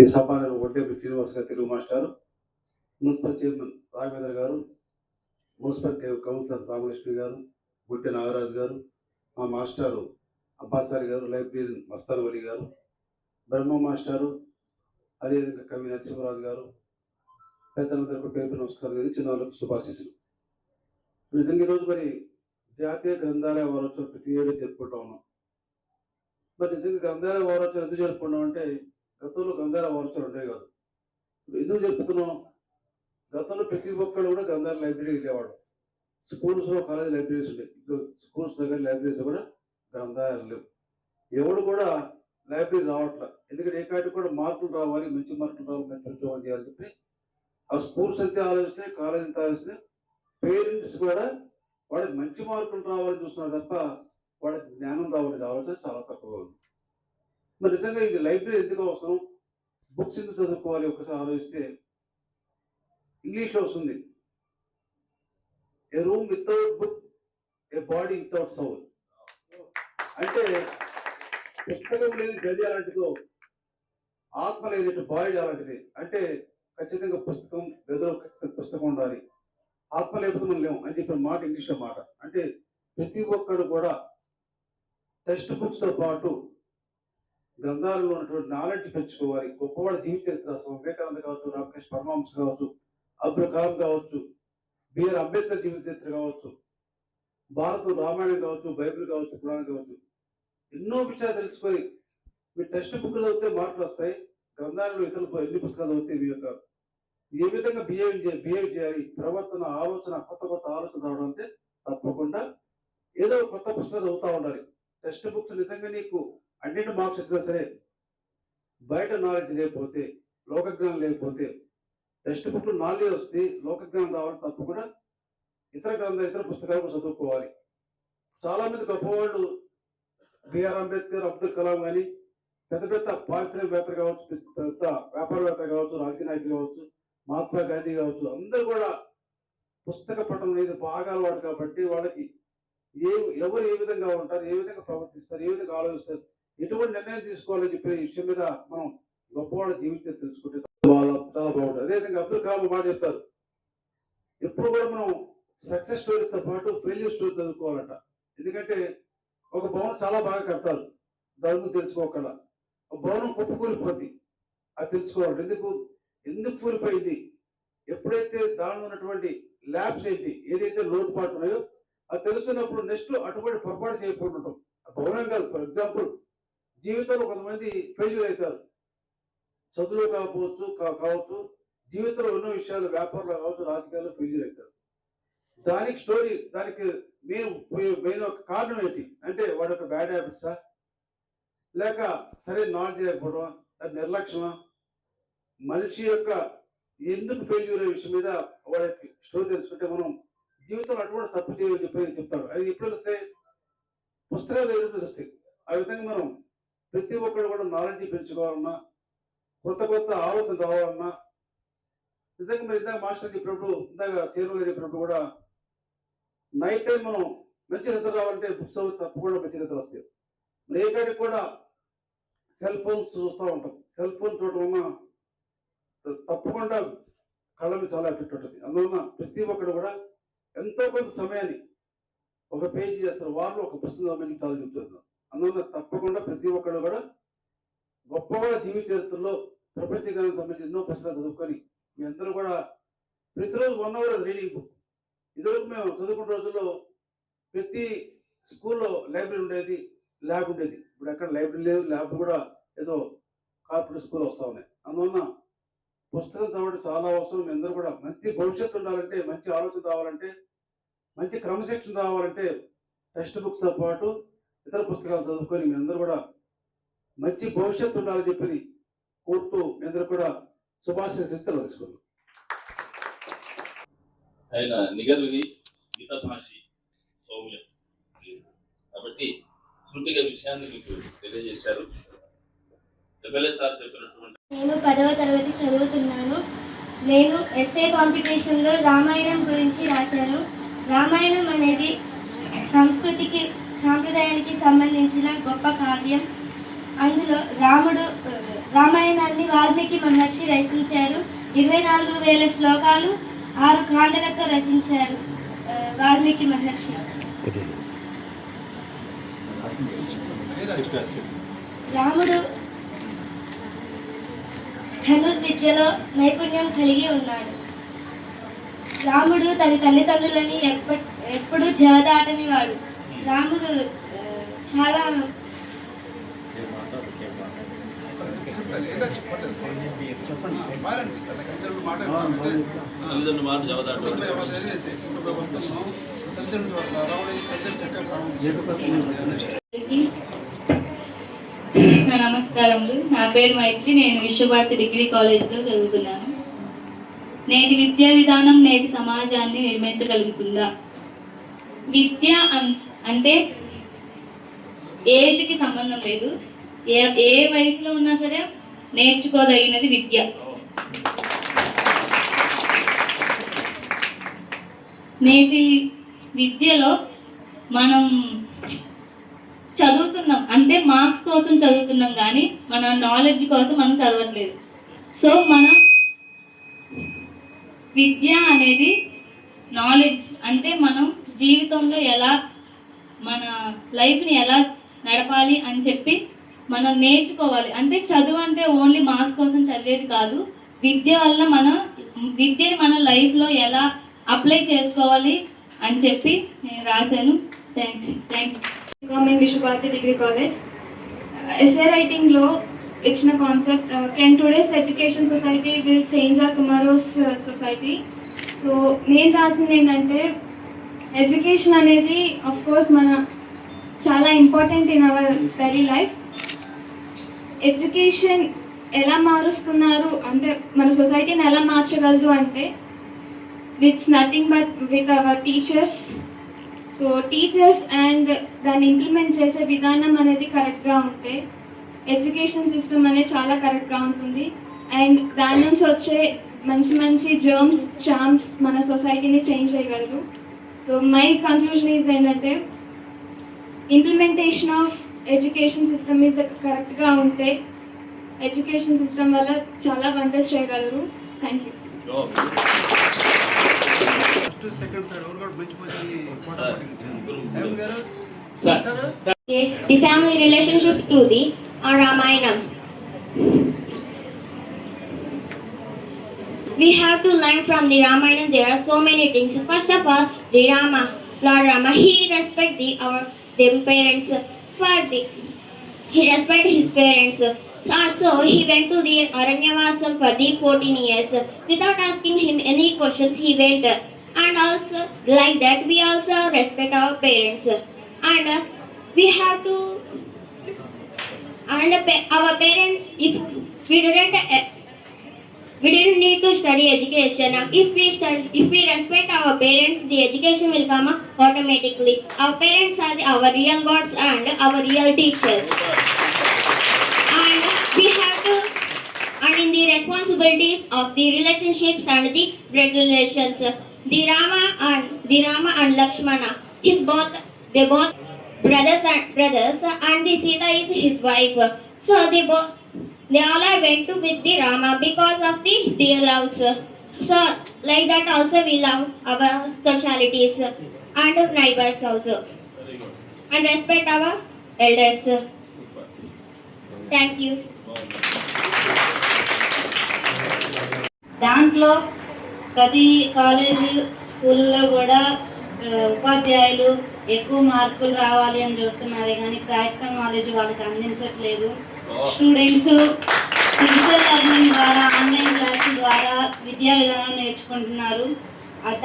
ఈ సభలో ఒడ్డేపల్లి శ్రీనివాస్ గారు తెలుగు మాస్టారు. మున్సిపల్ చైర్మన్ రాఘవేంద్ర గారు మున్సిపల్ కౌన్సిలర్ రామలక్ష్మి గారు గుట్టె నాగరాజు గారు మా మాస్టారు అబ్బాసారి గారు లైబ్రరీ మస్తాన్ వలి గారు బ్రహ్మ మాస్టారు అదేవిధంగా కవి నరసింహరాజు గారు పెద్దలందరికీ పేరు నమస్కారం ఇది చిన్నవాళ్ళకు శుభాశీస్సులు. నిజంగా ఈరోజు మరి జాతీయ గ్రంథాలయ వారోత్సవం ప్రతి ఏడు జరుపుకుంటా ఉన్నాం. మరి నిజంగా గ్రంథాలయ వారోత్సవం ఎందుకు జరుపుకున్నాం అంటే గతంలో గ్రంథాలయ వారోత్సవం ఉండేవి కాదు. ఇప్పుడు ఎందుకు చెప్తున్నాం గతంలో ప్రతి ఒక్కళ్ళు కూడా గ్రంథాలయ లైబ్రరీకి వెళ్ళేవాడు స్కూల్స్లో కాలేజ్ లైబ్రరీస్ ఉండేవి స్కూల్స్ దగ్గర లైబ్రరీస్ కూడా గ్రంథాలయాలు లేవు. ఎవడు కూడా లైబ్రరీ రావట్లే. ఎందుకంటే ఏ కాటి కూడా మార్కులు రావాలి మంచి మార్కులు రావాలి మంచి ఉద్యోగం చేయాలని చెప్పి ఆ స్కూల్స్ అంతే ఆలోచిస్తే కాలేజ్ అంతా ఆలోచిస్తే పేరెంట్స్ కూడా వాడికి మంచి మార్కులు రావాలని చూస్తున్నారు తప్ప వాడికి జ్ఞానం రావాలని ఆలోచన చాలా తక్కువగా ఉంది. మరి నిజంగా ఇది లైబ్రరీ ఎందుకు అవసరం? బుక్స్ ఎందుకు చదువుకోవాలి? ఒకసారి ఆలోచిస్తే ఇంగ్లీష్లో వస్తుంది. A room without book a body without soul. అంటే పుస్తకం లేని గది అలాంటిదో ఆత్మ లేనట్టు బాడీ అలాంటిది. అంటే ఖచ్చితంగా పుస్తకం గదిలో ఖచ్చితంగా పుస్తకం ఉండాలి. ఆత్మ లేకపోతే మనం లేము అని చెప్పిన మాట ఇంగ్లీష్లో మాట. అంటే ప్రతి ఒక్కరు కూడా టెక్స్ట్ బుక్స్తో పాటు గ్రంథాలలో ఉన్నటువంటి నాలెడ్జ్ పెంచుకోవాలి. గొప్పవాళ్ళ జీవిత చరిత్ర వివేకానంద కావచ్చు రామకృష్ణ పరమహంస కావచ్చు అబ్దుల్ కలాం కావచ్చు బిఆర్ అంబేద్కర్ జీవిత చరిత్ర కావచ్చు భారత రామాయణం కావచ్చు బైబిల్ కావచ్చు పురాణం కావచ్చు. ఎన్నో విషయాలు తెలుసుకొని మీ టెక్స్ట్ బుక్ చదివితే మార్కులు వస్తాయి. గ్రంథాలలో ఇతరులు ఎన్ని పుస్తకాలు చదివితే మీ యొక్క ఏ విధంగా బిహేవ్ చేయాలి బిహేవ్ చేయాలి ప్రవర్తన ఆలోచన కొత్త కొత్త ఆలోచన రావడం అంటే తప్పకుండా ఏదో ఒక కొత్త పుస్తకాలు చదువుతూ ఉండాలి. టెక్స్ట్ బుక్స్ నిజంగా నీకు అన్నింటి మార్క్స్ వచ్చినా సరే బయట నాలెడ్జ్ లేకపోతే లోకజ్ఞానం లేకపోతే టెక్స్ట్ బుక్ నాలెడ్జ్ వస్తే లోకజ్ఞానం తప్ప కూడా ఇతర గ్రంథాలు ఇతర పుస్తకాలు కూడా చదువుకోవాలి. చాలామంది గొప్పవాళ్ళు బిఆర్ అంబేద్కర్ అబ్దుల్ కలాం కానీ పెద్ద పెద్ద పారిశ్రామికవేత్త కావచ్చు పెద్ద పెద్ద వ్యాపారవేత్తలు కావచ్చు రాజకీయ నాయకులు కావచ్చు మహాత్మా గాంధీ కావచ్చు అందరూ కూడా పుస్తక పఠనం అనేది బాగా అలవాటు కాబట్టి వాళ్ళకి ఏ ఎవరు ఏ విధంగా ఉంటారు ఏ విధంగా ప్రవర్తిస్తారు ఏ విధంగా ఆలోచిస్తారు ఎటువంటి నిర్ణయం తీసుకోవాలని చెప్పే విషయం మీద మనం గొప్పవాళ్ళ జీవితం తెలుసుకుంటే చాలా బాగుంటుంది. అదేవిధంగా అబ్దుల్ కలాం ఒక మాట చెప్తారు. ఎప్పుడు కూడా మనం సక్సెస్ స్టోరీతో పాటు ఫెయిల్యూర్ స్టోరీ చదువుకోవాలంట. ఎందుకంటే ఒక భవనం చాలా బాగా కడతారు. దాని గురించి తెలుసుకోగల ఒక భవనం కుప్పకూలిపోద్ది. అది తెలుసుకోవాలి ఎందుకు? ఎందుకు కూలిపోయింది? ఎప్పుడైతే దానిలో ఉన్నటువంటి ల్యాబ్స్ ఏంటి? ఏదైతే లోటుపాటు ఉన్నాయో అది తెలుసుకున్నప్పుడు నెక్స్ట్ అటువంటి పొరపాటు చేయకుండా ఉంటాం. ఆ భవనం కాదు. ఫర్ ఎగ్జాంపుల్ జీవితంలో కొంతమంది ఫెయిల్యూర్ అవుతారు. చదువులో కాకపోవచ్చు కావచ్చు జీవితంలో ఎన్నో విషయాలు వ్యాపారంలో కావచ్చు రాజకీయాల్లో ఫెయిల్యూర్ అవుతారు. దానికి స్టోరీ దానికి మెయిన్ మెయిన్ ఒక కారణం ఏంటి? అంటే వాడి యొక్క బ్యాడ్ హ్యాబిట్సా లేక సరైన నాలెడ్జ్ లేకపోవడం నిర్లక్ష్యమా? మనిషి యొక్క ఎందుకు ఫెయిల్యూర్ అనే విషయం మీద వాడికి స్టోరీ తెలుసుకుంటే మనం జీవితంలో అటు కూడా తప్పు చేయని చెప్పి చెప్తాడు. అది ఎప్పుడు వస్తే పుస్తకాలు ఎదురు తెలుస్తాయి. ఆ విధంగా మనం ప్రతి ఒక్కరు కూడా నాలెడ్జ్ పెంచుకోవాలన్నా కొత్త కొత్త ఆలోచన రావాలన్నా నిజంగా మరి ఇందాక మాస్టర్ చెప్పినప్పుడు ఇందాక చేరువు చెప్పినప్పుడు కూడా నైట్ టైం మనం మంచి నిద్ర రావాలంటే బుక్స్ తప్పకుండా మంచి నిద్ర వస్తాయి. మరి ఏ కాడికి కూడా సెల్ ఫోన్స్ చూస్తూ ఉంటాం. సెల్ ఫోన్ చూడటం వలన తప్పకుండా కళ్ళ చాలా ఎఫెక్ట్ ఉంటుంది. అందువలన ప్రతి ఒక్కరు కూడా ఎంతో కొంత సమయాన్ని ఒక పేజీ చేస్తారు. వాళ్ళు ఒక పుస్తకం చదవమని కాదు చెప్తున్నారు. అందువల్ల తప్పకుండా ప్రతి ఒక్కరు కూడా గొప్పగా జీవిత చరిత్రలో ప్రపంచ జ్ఞానం సంబంధించి ఎన్నో పుస్తకాలు చదువుకొని మీ అందరూ కూడా ప్రతిరోజు వన్ అవర్ రీడింగ్ బుక్ ఇదివరకు మేము చదువుకున్న రోజుల్లో ప్రతి స్కూల్లో లైబ్రరీ ఉండేది ల్యాబ్ ఉండేది. ఇప్పుడు ఎక్కడ లైబ్రరీ లేదు ల్యాబ్ కూడా ఏదో కార్పొరేట్ స్కూల్ వస్తూ ఉన్నాయి. అందువలన పుస్తకం చదవడం చాలా అవసరం. మీ అందరూ కూడా మంచి భవిష్యత్తు ఉండాలంటే మంచి ఆలోచన రావాలంటే మంచి క్రమశిక్షణ రావాలంటే టెక్స్ట్ బుక్స్తో పాటు ఇతర పుస్తకాలు చదువుకొని మీ అందరూ కూడా మంచి భవిష్యత్తు ఉండాలని చెప్పి కోరుతూ మీ అందరూ కూడా శుభాశీస్సులు తెలుసుకున్నాం ఆయన నిగర్వి మితభాషి సౌమ్యం. కాబట్టి శృతిగా విషయాన్ని మీకు తెలియజేశారు. నేను పదవ తరగతి చదువుతున్నాను. నేను ఎస్ఏ కాంపిటీషన్లో రామాయణం గురించి రాశాను. రామాయణం అనేది సంస్కృతికి సాంప్రదాయానికి సంబంధించిన గొప్ప కావ్యం. అందులో రాముడు రామాయణాన్ని వాల్మీకి మహర్షి రచించారు. ఇరవై నాలుగు వేల శ్లోకాలు ఆరు కాండలతో రచించారు వాల్మీకి మహర్షి. రాముడు ధనుర్విద్యలో నైపుణ్యం కలిగి ఉన్నాడు. రాముడు తన తల్లిదండ్రులని ఎప్ప ఎప్పుడు జవదాటని వాడు రాముడు చాలా తల్లిదండ్రుల మాట జవదాటు నా నమస్కారములు. నా పేరు మైత్రి. నేను విశ్వభారతి డిగ్రీ కాలేజ్లో చదువుతున్నాను నేటి విద్యా విధానం నేటి సమాజాన్ని నిర్మించగలుగుతుందా? విద్య అంటే ఏజ్కి సంబంధం లేదు. ఏ ఏ వయసులో ఉన్నా సరే నేర్చుకోదగినది విద్య. నేటి విద్యలో మనం చదువుతున్నాం. అంటే మార్క్స్ కోసం చదువుతున్నాం కానీ మన నాలెడ్జ్ కోసం మనం చదవట్లేదు. సో మనం విద్య అనేది నాలెడ్జ్ అంటే మనం జీవితంలో ఎలా మన లైఫ్ని ఎలా నడపాలి అని చెప్పి మనం నేర్చుకోవాలి. అంటే చదువు అంటే ఓన్లీ మార్క్స్ కోసం చదివేది కాదు. విద్య వల్ల మన విద్యని మన లైఫ్లో ఎలా అప్లై చేసుకోవాలి అని చెప్పి నేను రాశాను. Thanks. Thank you. Vishwabharati degree college essay రైటింగ్లో ఇచ్చిన concept can today's education society will change or tomorrow's society so నేను రాసింది ఏంటంటే ఎడ్యుకేషన్ అనేది ఆఫ్ కోర్స్ మన చాలా important in our daily life education ఎలా మారుస్తున్నారు అంటే మన సొసైటీని ఎలా మార్చగలదు అంటే విత్స్ nothing but with our teachers so teachers and దాన్ని ఇంప్లిమెంట్ చేసే విధానం అనేది కరెక్ట్గా ఉంటే ఎడ్యుకేషన్ సిస్టమ్ అనేది చాలా కరెక్ట్గా ఉంటుంది. అండ్ దాని నుంచి వచ్చే మంచి మంచి జర్మ్స్ చామ్స్ మన సొసైటీని చేంజ్ చేయగలరు. సో మై కన్క్లూజన్ ఈజ్ ఏంటంటే implementation of education system is కరెక్ట్గా ఉంటే ఎడ్యుకేషన్ సిస్టమ్ వల్ల చాలా వండర్స్ చేయగలరు. Thank you first second third ఎవరు కూడా మంచి మంచి టైం గారు Okay, We have to learn from the Ramayana. There are so many things. First of all, the Rama, Lord Rama, he respect the our their parents for the he respect his parents. Also, he went to the Aranyavasam for the 14 years. Without asking him any questions, he went. And also, like that, we also respect our parents. And we have to and our parents if we didn't we didn't need to study education. If we study if we respect our parents the education will come automatically. Our parents are our real gods and our real teachers. And we have to and in the responsibilities of the relationships and the blood relations the rama and the rama and lakshmana is both they both brothers and brothers and the sita is his wife. So they both they all are went to with the rama because of the their loves so like that also we love our socialities and neighbors also and respect our elders thank you దాంట్లో ప్రతి college స్కూల్లో కూడా ఆ, ఉపాధ్యాయులు ఎక్కువ మార్కులు రావాలి అని చూస్తున్నారే కానీ ప్రాక్టికల్ నాలెడ్జ్ వాళ్ళకి అందించట్లేదు స్టూడెంట్స్ డిజిటల్ లెర్నింగ్ ద్వారా ఆన్లైన్ క్లాసుల ద్వారా విద్యా విధానం నేర్చుకుంటున్నారు.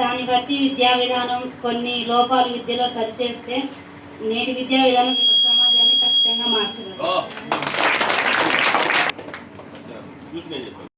దాన్ని బట్టి విద్యా విధానం కొన్ని లోపాలు విద్యలో సరిచేస్తే నేటి విద్యా విధానం సమాజాన్ని ఖచ్చితంగా మార్చగలరు